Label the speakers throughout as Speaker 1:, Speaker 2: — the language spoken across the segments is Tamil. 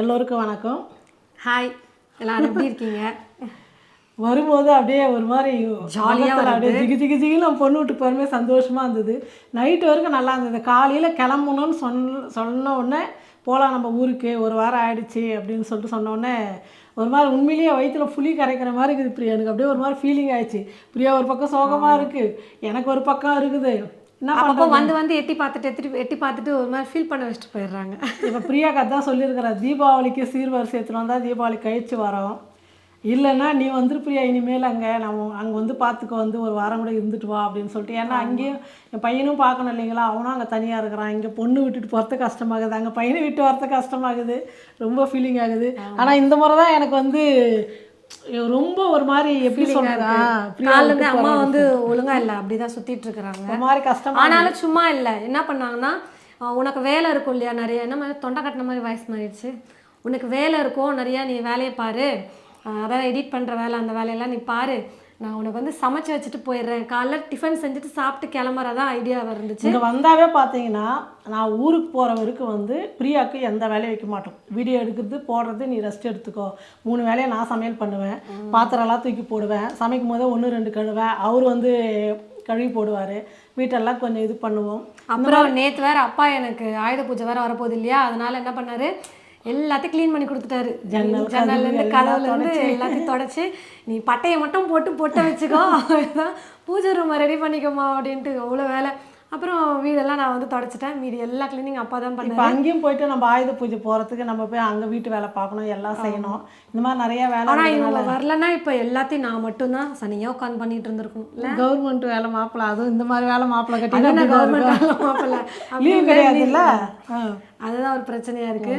Speaker 1: எல்லோருக்கும் வணக்கம்.
Speaker 2: ஹாய் எல்லாரும் எப்படி இருக்கீங்க?
Speaker 1: வரும்போது அப்படியே ஒரு மாதிரி
Speaker 2: ஜாலியா
Speaker 1: முகத்துல அப்படியே ஜிகி ஜிகி ஜிகின்னு நம்ம பொண்ணு வீட்டுக்கு போகிறமே சந்தோஷமாக இருந்தது. நைட்டு வரைக்கும் நல்லா இருந்தது. காலையில் கிளம்பணும்னு சொன்ன சொன்ன உடனே போகலாம் நம்ம ஊருக்கு. ஒரு வாரம் ஆயிடுச்சு அப்படின்னு சொல்லிட்டு சொன்ன உடனே ஒரு மாதிரி உண்மையிலேயே வயிற்றுல புளி கரைக்கிற மாதிரி இருக்குது பிரியா. எனக்கு அப்படியே ஒரு மாதிரி ஃபீலிங் ஆயிடுச்சு. பிரியா ஒரு பக்கம் சோகமாக இருக்குது எனக்கு ஒரு பக்கம் இருக்குது.
Speaker 2: அப்பப்போ வந்து வந்து எட்டி பார்த்துட்டு எட்டி எட்டி பார்த்துட்டு ஒரு மாதிரி ஃபீல் பண்ண வச்சுட்டு போயிடுறாங்க.
Speaker 1: இப்போ பிரியாக்கா தான் சொல்லியிருக்கிறா தீபாவளிக்கு சீர்வரிசை வந்தால் தீபாவளி கழிச்சு வரோம். இல்லைன்னா நீ வந்துரு பிரியா இனிமேல் அங்கே நம்ம அங்கே வந்து பார்த்துக்க வந்து ஒரு வாரம் கூட இருந்துட்டு வா அப்படின்னு சொல்லிட்டு. ஏன்னா அங்கேயும் என் பையனும் பார்க்கணும் இல்லைங்களா? அவனும் அங்கே தனியாக இருக்கிறான். இங்கே பொண்ணு விட்டுட்டு போகிறது கஷ்டமாகுது. அங்கே பையனை விட்டு வரது கஷ்டமாகுது. ரொம்ப ஃபீலிங் ஆகுது. ஆனால் இந்த முறை தான் எனக்கு வந்து ரொம்ப ஒரு மாதிரி எப்படி சொல்கிறா
Speaker 2: காலைல இருந்து அம்மா வந்து ஒழுங்கா இல்லை அப்படிதான் சுத்திட்டு இருக்கிறாங்க
Speaker 1: ஒரு மாதிரி கஷ்டமா
Speaker 2: ஆனாலும் சும்மா இல்லை. என்ன பண்ணாங்கன்னா உனக்கு வேலை இருக்கும் இல்லையா நிறைய? என்ன மாதிரி தொண்டை கட்டின மாதிரி வயசு மாறிடுச்சு. உனக்கு வேலை இருக்கும் நிறையா நீ வேலையை பாரு. அதாவது எடிட் பண்ணுற வேலை அந்த வேலையெல்லாம் நீ பாரு. நான் உனக்கு வந்து சமைச்சு வச்சுட்டு போயிடுறேன். காலைல டிஃபன் செஞ்சுட்டு சாப்பிட்டு கிளம்புறதா ஐடியா இருந்துச்சு.
Speaker 1: இங்கே வந்தாவே பார்த்தீங்கன்னா நான் ஊருக்கு போகிற வரைக்கும் வந்து பிரியாவுக்கு எந்த வேலையும் வைக்க மாட்டோம். வீடியோ எடுக்கிறது போடுறது நீ ரெஸ்ட் எடுத்துக்கோ. மூணு வேலையை நான் சமையல் பண்ணுவேன். பாத்திரம்லாம் தூக்கி போடுவேன். சமைக்கும் போதே ஒன்று ரெண்டு கழுவேன். அவர் வந்து கழுவி போடுவார். வீட்டெல்லாம் கொஞ்சம் இது பண்ணுவோம்.
Speaker 2: அப்புறம் நேத்து வேற அப்பா எனக்கு ஆயுத பூஜை வேற வரப்போகுது இல்லையா? அதனால என்ன பண்ணாரு? எல்லாத்தையும் க்ளீன் பண்ணி கொடுத்துட்டாரு.
Speaker 1: ஜன்னல்,
Speaker 2: ஜன்னல்ல இருந்து
Speaker 1: கதவு
Speaker 2: கதவுல இருந்து எல்லாத்தையும் தொடச்சி. நீ பட்டையை மட்டும் போட்டு பொட்ட வச்சுக்கோ. பூஜை ரூமை ரெடி பண்ணிக்கோமா அப்படின்ட்டு அவ்வளோ வேலை. அப்புறம் வீடெல்லாம் நான் வந்து தொடச்சிட்டேன். மீதி எல்லா க்ளீனிங் அப்பா தான்
Speaker 1: இப்போ அங்கேயும் போயிட்டு நம்ம ஆயுத பூஜை போகிறதுக்கு நம்ம போய் அங்கே வீட்டு வேலை பார்க்கணும் எல்லாம் செய்யணும். இந்த மாதிரி நிறைய வேலை
Speaker 2: ஆனா இவங்க வரலன்னா இப்போ எல்லாத்தையும் நான் மட்டும்தான் சனியா உட்காந்து பண்ணிட்டு இருந்திருக்கணும்.
Speaker 1: கவர்மெண்ட் வேலை மாப்பிள்ள அதுவும் இந்த மாதிரி வேலை மாப்பிள்ள கட்டி
Speaker 2: கவர்மெண்ட் மாப்பிள்ள
Speaker 1: லீவ் கிடையாதுல்ல? ஆ.
Speaker 2: அதுதான் ஒரு பிரச்சனையா இருக்கு.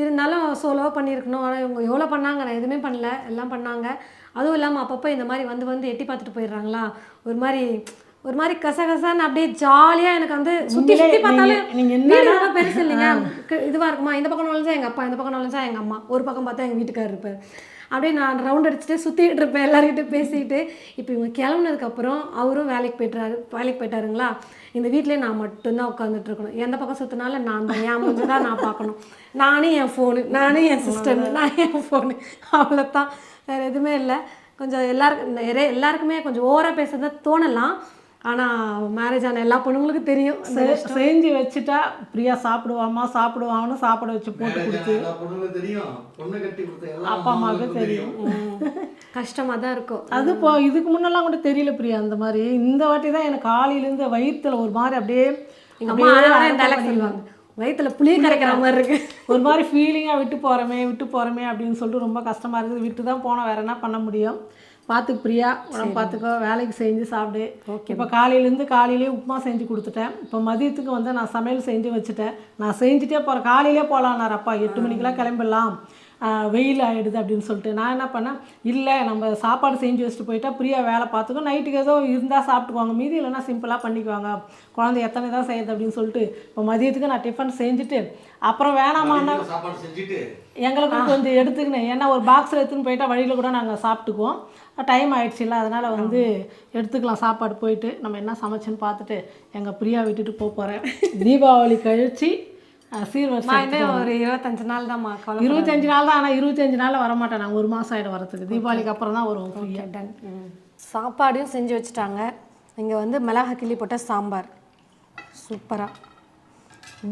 Speaker 2: இருந்தாலும் சோலோவாக பண்ணியிருக்கணும். ஆனால் இவங்க எவ்வளோ பண்ணாங்க? நான் எதுவுமே பண்ணல. எல்லாம் பண்ணாங்க. அதுவும் இல்லாமல் அப்பப்போ இந்த மாதிரி வந்து வந்து எட்டி பார்த்துட்டு போயிடுறாங்களா? ஒரு மாதிரி ஒரு மாதிரி கசகசான்னு அப்படியே ஜாலியாக எனக்கு வந்து சுற்றி சுற்றி பார்த்தாலும் வீடு ரொம்ப பெருசு இல்லைங்க. க- இதுவா இருக்குமா? இந்த பக்கம் நுழைஞ்சா எங்கள் அப்பா இந்த பக்கம் நுழைஞ்சா எங்கள் அம்மா. ஒரு பக்கம் பார்த்தா எங்கள் வீட்டுக்காரர் இருப்பார். அப்படியே நான் ரவுண்ட் அடிச்சுட்டு சுற்றிட்டு இருப்பேன் எல்லாருக்கிட்ட பேசிக்கிட்டு இப்போ இவங்க கிளம்புனதுக்கப்புறம் அவரும் வேலைக்கு போயிட்டாரு வேலைக்கு போயிட்டாருங்களா? இந்த வீட்டிலே நான் மட்டும்தான் உட்காந்துட்டு இருக்கணும். எந்த பக்கம் சுற்றினாலும் நான் தான் என் முடிஞ்சு தான் நான் பார்க்கணும். நானும் என் ஃபோனு நானும் என் சிஸ்டர் நான் என் ஃபோனு அவ்வளோதான் வேறு எதுவுமே இல்லை. கொஞ்சம் எல்லாருக்கும் நிறைய எல்லாருக்குமே கொஞ்சம் ஓவராக பேசுகிறத தோணலாம். ஆனால் மேரேஜ் ஆன எல்லா பொண்ணுங்களுக்கும் தெரியும்.
Speaker 1: செஞ்சு வச்சுட்டா பிரியா சாப்பிடுவாமா சாப்பிடுவான்னு சாப்பிட வச்சு போட்டு கொடுத்து
Speaker 3: எல்லா பொண்ணுங்களும் தெரியும். பொண்ணு கட்டி கொடுத்த எல்லா
Speaker 1: அப்பா அம்மாவுக்கு தெரியும்.
Speaker 2: கஷ்டமாக தான் இருக்கும்.
Speaker 1: அது இப்போ இதுக்கு முன்னெல்லாம் கூட தெரியல பிரியா அந்த மாதிரி. இந்த வாட்டி தான் எனக்கு காலையிலேருந்து வயிற்றுல ஒரு மாதிரி அப்படியே
Speaker 2: எங்கள் அம்மா சொல்லுவாங்க வயிற்றுல புளிய கரைக்கிற மாதிரி இருக்கு.
Speaker 1: ஒரு மாதிரி ஃபீலிங்காக விட்டு போகிறோமே விட்டு போகிறோமே அப்படின்னு சொல்லிட்டு ரொம்ப கஷ்டமாக இருக்குது. விட்டு தான் போனோம் வேற என்ன பண்ண முடியும்? பார்த்துக்கு பிரியா உடம்பு பார்த்துக்கோ வேலைக்கு செஞ்சு சாப்பிடு. இப்போ காலையிலேருந்து காலையிலேயே உப்புமா செஞ்சு கொடுத்துட்டேன். இப்போ மதியத்துக்கு வந்து நான் சமையல் செஞ்சு வச்சுட்டேன். நான் செஞ்சுட்டே போகிறேன் காலையிலே போகலான்னார் அப்பா. எட்டு மணிக்கெல்லாம் கிளம்பிடலாம். வெயில் ஆகிடுது அப்படின்னு சொல்லிட்டு. நான் என்ன பண்ணேன்? இல்லை நம்ம சாப்பாடு செஞ்சு வச்சுட்டு போயிட்டா பிரியா வேலை பார்த்துக்கோ நைட்டுக்கு ஏதோ இருந்தால் சாப்பிட்டுக்குவாங்க. மீதி இல்லைன்னா சிம்பிளாக பண்ணிக்குவாங்க. குழந்தை எத்தனை தான் செய்யுது அப்படின்னு சொல்லிட்டு. இப்போ மதியத்துக்கு நான் டிஃபன் செஞ்சுட்டு அப்புறம் வேணாமான்னா
Speaker 3: காலையில சாப்பாடு செஞ்சுட்டு.
Speaker 1: எங்களுக்கும் கொஞ்சம் எடுத்துக்கினேன் ஏன்னா ஒரு பாக்ஸில் எடுத்துன்னு போயிட்டா வழியில் கூட நாங்கள் சாப்பிட்டுக்குவோம். டைம் ஆயிடுச்சுல்ல அதனால் வந்து எடுத்துக்கலாம் சாப்பாடு போயிட்டு நம்ம என்ன சமைச்சுன்னு பார்த்துட்டு எங்கள் பிரியா விட்டுட்டு போக போகிறேன் தீபாவளி கழிச்சு சீர்வரிசை
Speaker 2: ஒரு இருபத்தஞ்சு நாள் கவலை
Speaker 1: இருபத்தஞ்சு நாள் தான் ஆனால் இருபத்தஞ்சு நாளில் வரமாட்டேன் நாங்கள் ஒரு மாதம் ஆகிடும் வரத்துக்கு. தீபாவளிக்கு அப்புறம் தான் வருவோம் ஃப்ரீயாக
Speaker 2: டன் சாப்பாடையும் செஞ்சு வச்சுட்டாங்க. இங்கே வந்து மிளகா கிள்ளி போட்ட சாம்பார். சூப்பராக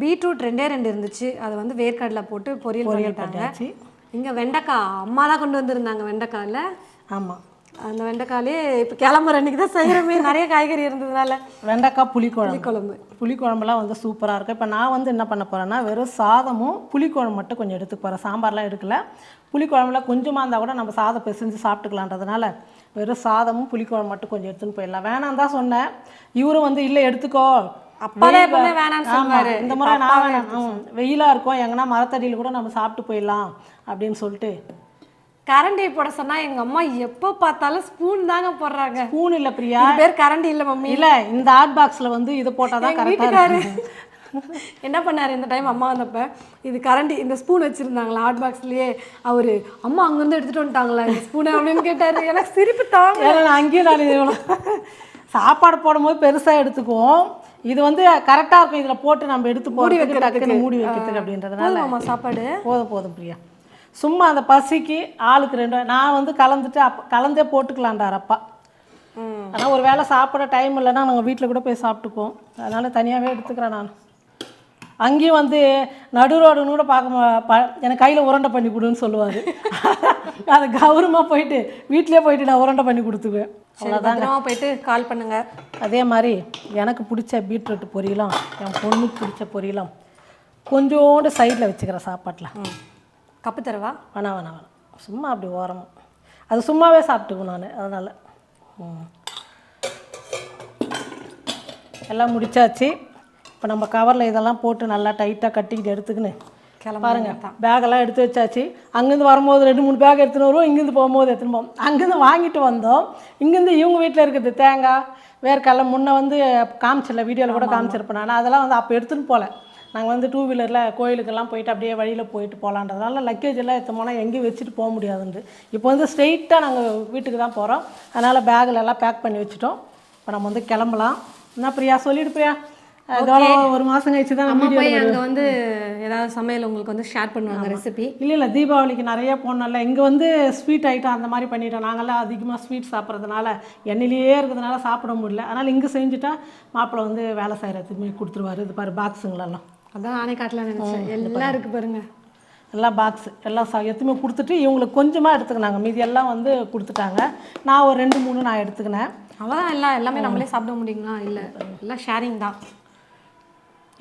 Speaker 2: பீட்ரூட் ரெண்டே ரெண்டு இருந்துச்சு. அதை வந்து வேர்க்கடலை போட்டு பொரியல் பண்ணிட்டாங்க.
Speaker 1: பண்ணியாச்சு.
Speaker 2: இங்கே வெண்டைக்காய் அம்மா தான் கொண்டு வந்திருந்தாங்க வெண்டைக்காயில்.
Speaker 1: ஆமாம்
Speaker 2: அந்த வெண்டைக்காயிலே இப்போ கிளம்புற அன்றைக்கி தான் செய்கிறமே நிறைய காய்கறி இருந்ததுனால.
Speaker 1: வெண்டைக்காய் புளிக்குழம்பு.
Speaker 2: குழம்பு
Speaker 1: புளிக்குழம்புலாம் வந்து சூப்பராக இருக்கும். இப்போ நான் வந்து என்ன பண்ண போகிறேன்னா வெறும் சாதமும் புளிக்குழம்பு மட்டும் கொஞ்சம் எடுத்துக்க போகிறேன் சாம்பார்லாம் எடுக்கல. புளிக்குழம்புல கொஞ்சமாக இருந்தால் கூட நம்ம சாதம் பிசைஞ்சு சாப்பிட்டுக்கலான்றதுனால வெறும் சாதமும் புளிக்குழம்பு மட்டும் கொஞ்சம் எடுத்துன்னு போயிடலாம். வேணாம் தான் சொன்னேன். இவரும் வந்து இல்லை எடுத்துக்கோ.
Speaker 2: அப்பா தான்
Speaker 1: வெயில்
Speaker 2: எப்பவுமே வேணாம்னு.
Speaker 1: இந்த முறை நான் வேணாம். ம், வெயிலா இருக்கும். எங்கன்னா மரத்தடியில் கூட நம்ம சாப்பிட்டு போயிடலாம் அப்படின்னு சொல்லிட்டு
Speaker 2: கரண்டி போட சொன்னா எங்க அம்மா எப்போ பார்த்தாலும் ஸ்பூன் தாங்க போடுறாங்க.
Speaker 1: ஸ்பூன் இல்லை பிரியா?
Speaker 2: பேர் கரண்டி இல்லை மம்மி.
Speaker 1: இல்லை இந்த ஹாட் பாக்ஸில் வந்து இதை போட்டால் தான்
Speaker 2: எங்க
Speaker 1: கரெக்டாக
Speaker 2: வீட்டுக்காரு. என்ன பண்ணாரு இந்த டைம் அம்மா வந்தப்ப? இது கரண்டி இந்த ஸ்பூன் வச்சிருந்தாங்களா ஹாட் பாக்ஸ்லயே அவரு அம்மா அங்கிருந்து எடுத்துட்டு வந்துட்டாங்களா இந்த ஸ்பூன் அப்படின்னு கேட்டாரு. எனக்கு சிரிப்பு தாங்க.
Speaker 1: அங்கேயும் நான் இது சாப்பாடு போடும்போது பெருசாக எடுத்துக்குவோம். இது வந்து கரெக்டாக இருக்கும். இதில் போட்டு நம்ம எடுத்து போடுறதுக்கு டக்குன்னு மூடி வைக்கிறதுக்கு அப்படின்றதுனால.
Speaker 2: போதுமாம்மா சாப்பாடு?
Speaker 1: போதும் போதும் பிரியா. சும்மா அந்த பசிக்கு ஆளுக்கு ரெண்டு நான் வந்து கலந்துட்டு அப்போ கலந்தே போட்டுக்கலான்டார் அப்பா. ஆனால் ஒரு வேளை சாப்பிட டைம் இல்லைன்னா நாங்கள் வீட்டில் கூட போய் சாப்பிட்டுக்குவோம். அதனால் தனியாகவே எடுத்துக்கிறேன் நான். அங்கேயும் வந்து நடு ரோடுன்னு கூட பார்க்க எனக்கு கையில் உருண்டை பண்ணி கொடுன்னு சொல்லுவார். அது கௌரவமாக போயிட்டு வீட்டிலே போயிட்டு நான் உருண்டை பண்ணி கொடுத்துக்குவேன்.
Speaker 2: பத்திரமா போயிட்டு கால் பண்ணுங்க.
Speaker 1: அதே மாதிரி எனக்கு பிடிச்ச பீட்ரூட் பொரியலும் என் பொண்ணுக்கு பிடிச்ச பொரியலும் கொஞ்சோண்டு சைடில் வச்சுக்கிறேன் சாப்பாட்டில்.
Speaker 2: கப்பு தரவா?
Speaker 1: வேணாம் வேணாம் வேணாம். சும்மா அப்படி ஓரமாக அது சும்மாவே சாப்பிட்டுக்குவேன் நான் அதனால். எல்லாம் முடிச்சாச்சு. இப்போ நம்ம கவரில் இதெல்லாம் போட்டு நல்லா டைட்டாக கட்டிக்கிட்டு எடுத்துக்கின்னு. பாருங்க பேக்கெல்லாம் எடுத்து வச்சாச்சு. அங்கேருந்து வரும்போது ரெண்டு மூணு பேக் எடுத்துன்னு வருவோம் இங்கேருந்து போகும்போது எடுத்துன்னு போவோம். அங்கேருந்து வாங்கிட்டு வந்தோம். இங்கேருந்து இவங்க வீட்டில் இருக்குது தேங்காய் வேர்க்கடலை முன்ன வந்து காமிச்சிடல வீடியோவில் கூட காமிச்சிருப்பேன் நான். அதெல்லாம் வந்து அப்போ எடுத்துன்னு போகல நாங்கள் வந்து டூ வீலரில் கோயிலுக்கெல்லாம் போயிட்டு அப்படியே வழியில் போயிட்டு போகலான்றதுனால லக்கேஜ் எல்லாம் எடுத்து போனால் எங்கேயும் வச்சுட்டு போக முடியாதுன்ட்டு இப்போ வந்து ஸ்ட்ரெயிட்டாக நாங்கள் வீட்டுக்கு தான் போகிறோம் அதனால் பேக்கில் எல்லாம் பேக் பண்ணி வச்சுட்டோம். இப்போ நம்ம வந்து கிளம்பலாம். என்ன பிரியா? சொல்லிடு பிரியா. ஒரு மாதம் கழிச்சு தான்
Speaker 2: அம்மா
Speaker 1: வீடியோ
Speaker 2: போய் அங்கே வந்து ஏதாவது சமையல் உங்களுக்கு வந்து ஷேர் பண்ணுவாங்க ரெசிபி
Speaker 1: இல்லை இல்லை தீபாவளிக்கு நிறைய போனோம்ல இங்கே வந்து ஸ்வீட் ஐட்டம் அந்த மாதிரி பண்ணிட்டோம். நாங்கள்லாம் அதிகமாக ஸ்வீட் சாப்பிட்றதுனால எண்ணெயிலேயே இருக்கிறதுனால சாப்பிட முடியல. அதனால் இங்கே செஞ்சுட்டா மாப்பிள்ளை வந்து வேலை செய்கிறதுமே கொடுத்துருவாரு. இது பாரு பாக்ஸுங்களெல்லாம்
Speaker 2: அதான் நானே காட்டலாம் நினச்சேன். எல்லாம் இருக்கு பாருங்க.
Speaker 1: எல்லாம் பாக்ஸ் எல்லாம் சா எத்துமே கொடுத்துட்டு இவங்களுக்கு கொஞ்சமாக எடுத்துக்கினாங்க. மீதி எல்லாம் வந்து கொடுத்துட்டாங்க. நான் ஒரு ரெண்டு மூணு நான் எடுத்துக்கினேன்.
Speaker 2: அவ்வளோதான் எல்லாம் எல்லாமே நம்மளே சாப்பிட முடியுங்களா? இல்லை எல்லாம் ஷேரிங் தான்.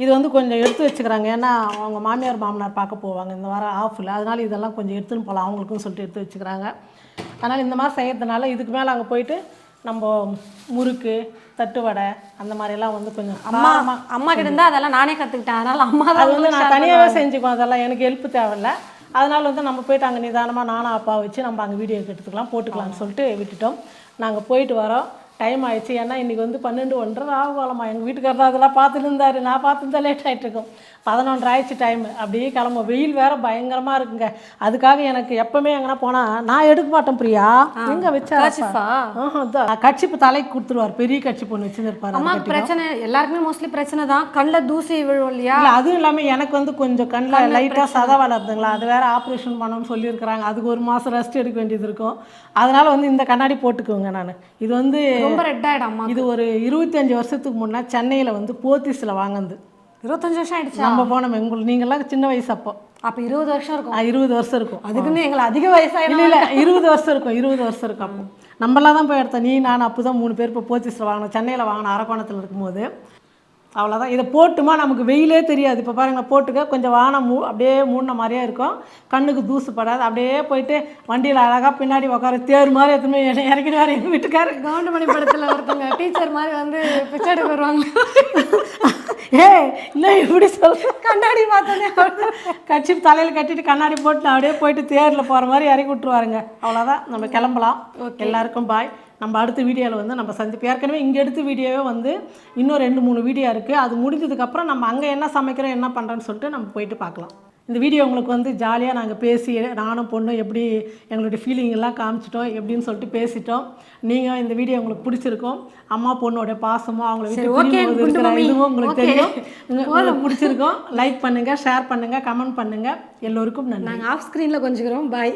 Speaker 1: இது வந்து கொஞ்சம் எடுத்து வச்சுக்கிறாங்க. ஏன்னா அவங்க மாமியார் மாமனார் பார்க்க போவாங்க. இந்த வாரம் ஆஃபில் அதனால் இதெல்லாம் கொஞ்சம் எடுத்துன்னு போகலாம் அவங்களுக்கும் சொல்லிட்டு எடுத்து வச்சுக்கிறாங்க. அதனால் இந்த மாதிரி செய்யறதுனால இதுக்கு மேலே அங்கே போயிட்டு நம்ம முறுக்கு தட்டுவடை அந்த மாதிரிலாம் வந்து கொஞ்சம்
Speaker 2: அம்மா அம்மா கிட்ட இருந்தா அதெல்லாம் நானே கற்றுக்கிட்டேன் அதனால அம்மா தான்
Speaker 1: அது வந்து நான் தனியாகவே செஞ்சுக்குவேன் அதெல்லாம் எனக்கு ஹெல்ப் தேவையில்ல. அதனால் வந்து நம்ம போயிட்டு அங்கே நிதானமாக நானும் அப்பா வச்சு நம்ம அங்கே வீடியோ எடுத்துக்கலாம் போட்டுக்கலாம்னு சொல்லிட்டு விட்டுட்டோம். நாங்கள் போயிட்டு வரோம். டைம் ஆயிடுச்சு. ஏன்னா இன்றைக்கி வந்து பன்னெண்டு ஒன்றரை ஆகும்மா எங்கள் வீட்டுக்காரர் தான் அதெல்லாம் பார்த்துட்டு இருந்தாரு. நான் பார்த்துருந்தா லேட் ஆகிட்டு இருக்கும் பதினொன்றரை ஆயிடுச்சு டைம் அப்படியே கிளம்ப வெயில் வேறு பயங்கரமாக இருக்குங்க. அதுக்காக எனக்கு எப்பவுமே எங்கன்னா போனால் நான் எடுக்க மாட்டேன் பிரியா. எங்கே வச்சா? கட்சிப்பு தலைக்கு கொடுத்துருவார். பெரிய கட்சி பொண்ணு வச்சுருப்பாரு
Speaker 2: அம்மாவுக்கு பிரச்சனை எல்லாருக்குமே மோஸ்ட்லி பிரச்சனை தான். கண்ணில் தூசி விழும் இல்லையா?
Speaker 1: இல்லை அதுவும் இல்லாமல் எனக்கு வந்து கொஞ்சம் கண்ணில் லைட்டாக சதை வளருதுங்களா? அது வேற ஆப்ரேஷன் பண்ணணும்னு சொல்லியிருக்கிறாங்க. அதுக்கு ஒரு மாதம் ரெஸ்ட் எடுக்க வேண்டியது இருக்கும். அதனால் வந்து இந்த கண்ணாடி போட்டுக்குவேங்க நான். இது வந்து
Speaker 2: ரொம்ப ரெட் அம்மா
Speaker 1: இது ஒரு இருபத்தஞ்சி வருஷத்துக்கு முன்னே சென்னையில் வந்து போத்தீஸில் வாங்குனது.
Speaker 2: இருபத்தஞ்சு வருஷம் ஆயிடுச்சா?
Speaker 1: நம்ம போனோம் உங்களுக்கு நீங்கள்லாம் சின்ன வயசு அப்போ.
Speaker 2: அப்போ இருபது வருஷம் இருக்கும்.
Speaker 1: இருபது வருஷம் இருக்கும்.
Speaker 2: அதுக்குன்னு எங்களை அதிக வயசாயிடும்.
Speaker 1: இல்லை இல்லை இருபது வருஷம் இருக்கும் இருபது வருஷம் இருக்கும் அப்போ. நம்மளாம் தான் போய் எடுத்தோம். நீ நான் அப்போ தான் மூணு பேர் இப்போ போத்தீஸில் வாங்கினோம். சென்னையில் வாங்கினோம் அரக்கோணத்தில் இருக்கும்போது அவ்வளோதான் இதை போட்டுமா? நமக்கு வெயிலே தெரியாது. இப்போ பாருங்க போட்டுக்க கொஞ்சம் வானம் மூ அப்படியே மூடின மாதிரியே இருக்கும். கண்ணுக்கு தூசு படாது. அப்படியே போயிட்டு வண்டியில் அழகாக பின்னாடி உட்கார தேர் மாதிரி எத்தனை என்னை இறக்கிடுவார் எங்கள் வீட்டுக்காரு.
Speaker 2: கவுண்டமணி படத்துல ஒருத்தங்க டீச்சர் மாதிரி வந்து பிச்சை எடுக்க வருவாங்க.
Speaker 1: ஏ இல்லை இப்படி சொல்ல
Speaker 2: கண்ணாடி பார்த்தோன்னே.
Speaker 1: கட்சி தலையில் கட்டிட்டு கண்ணாடி போட்டு அப்படியே போயிட்டு தேரில் போகிற மாதிரி இறக்கி விட்ருவாருங்க அவ்வளோதான் நம்ம கிளம்பலாம். எல்லாருக்கும் பாய். நம்ம அடுத்த வீடியோவில் வந்து நம்ம சந்திப்பு ஏற்கனவே இங்கே எடுத்த வீடியோவே வந்து இன்னும் ரெண்டு மூணு வீடியோ இருக்குது அது முடிஞ்சதுக்கப்புறம் நம்ம அங்கே என்ன சமைக்கிறோம் என்ன பண்ணுறோன்னு சொல்லிட்டு நம்ம போயிட்டு பார்க்கலாம். இந்த வீடியோ உங்களுக்கு வந்து ஜாலியாக நாங்கள் பேசி நானும் பொண்ணும் எப்படி எங்களுடைய ஃபீலிங் எல்லாம் காமிச்சிட்டோம் எப்படின்னு சொல்லிட்டு பேசிட்டோம். நீங்கள் இந்த வீடியோ உங்களுக்கு பிடிச்சிருக்கும். அம்மா பொண்ணோட பாசமும் அவங்கள விட்டு இதுவும் உங்களுக்கு. தெரியும். பிடிச்சிருக்கும். லைக் பண்ணுங்கள் ஷேர் பண்ணுங்கள் கமெண்ட் பண்ணுங்கள் எல்லோருக்கும் நன்றி.
Speaker 2: நாங்கள் ஆஃப் ஸ்க்ரீனில் கொஞ்சிக்கிறோம். பாய்